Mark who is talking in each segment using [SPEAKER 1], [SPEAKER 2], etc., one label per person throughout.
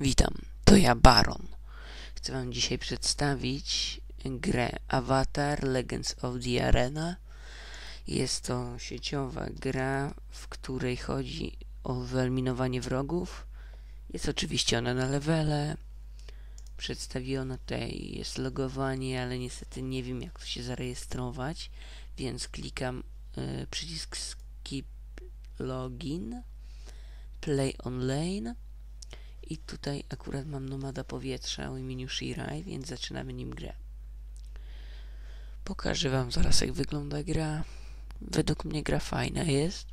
[SPEAKER 1] Witam, to ja Baron. Chcę wam dzisiaj przedstawić grę Avatar Legends of the Arena. Jest to sieciowa gra, w której chodzi o wyeliminowanie wrogów. Jest oczywiście ona na levele. Przedstawiona tutaj jest logowanie, ale niestety nie wiem jak to się zarejestrować, więc klikam y, przycisk skip login, play online i tutaj akurat mam nomada powietrza o imieniu Shirai, więc zaczynamy nim grę. Pokażę wam zaraz jak wygląda gra. Według mnie gra fajna jest,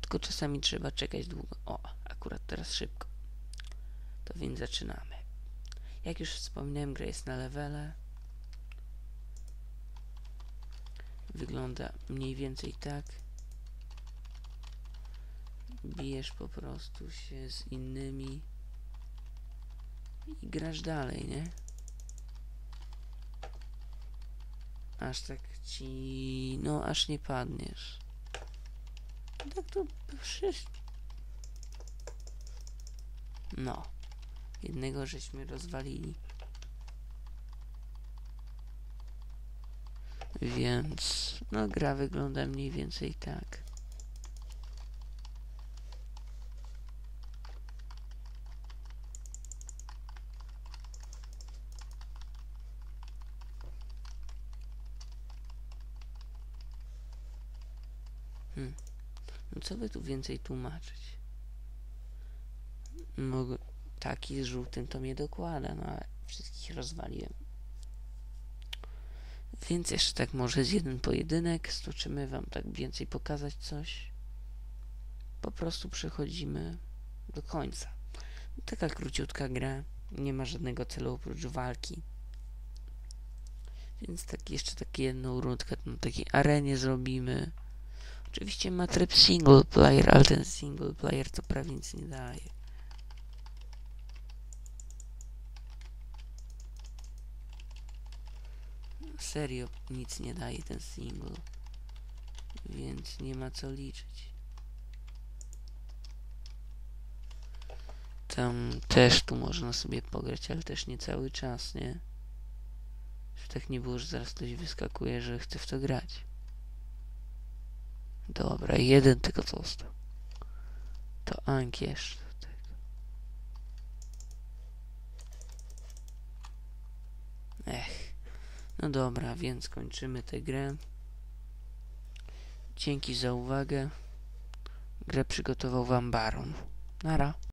[SPEAKER 1] tylko czasami trzeba czekać długo. O, akurat teraz szybko. To więc zaczynamy. Jak już wspominałem, gra jest na levele. Wygląda mniej więcej tak. Bijesz po prostu się z innymi i grasz dalej, nie? Aż tak ci... no aż nie padniesz. Tak to przecież... No. Jednego żeśmy rozwalili. Więc... no gra wygląda mniej więcej tak. Hmm. No co by tu więcej tłumaczyć? Mogę... Taki z żółtym to mnie dokłada, no ale wszystkich rozwaliłem. Więc jeszcze tak może z jeden pojedynek stoczymy wam tak więcej pokazać coś. Po prostu przechodzimy do końca. Taka króciutka gra, nie ma żadnego celu oprócz walki. Więc tak jeszcze takie jedną rundkę na takiej arenie zrobimy. Oczywiście ma tryb single player, ale ten single player to prawie nic nie daje. Serio nic nie daje ten single. Więc nie ma co liczyć. Tam też tu można sobie pograć, ale też nie cały czas, nie? Żeby tak nie było, że zaraz ktoś wyskakuje, że chce w to grać. Dobra, jeden tylko został. To tego. Ech. No dobra, więc kończymy tę grę. Dzięki za uwagę. Grę przygotował wam Baron. Nara.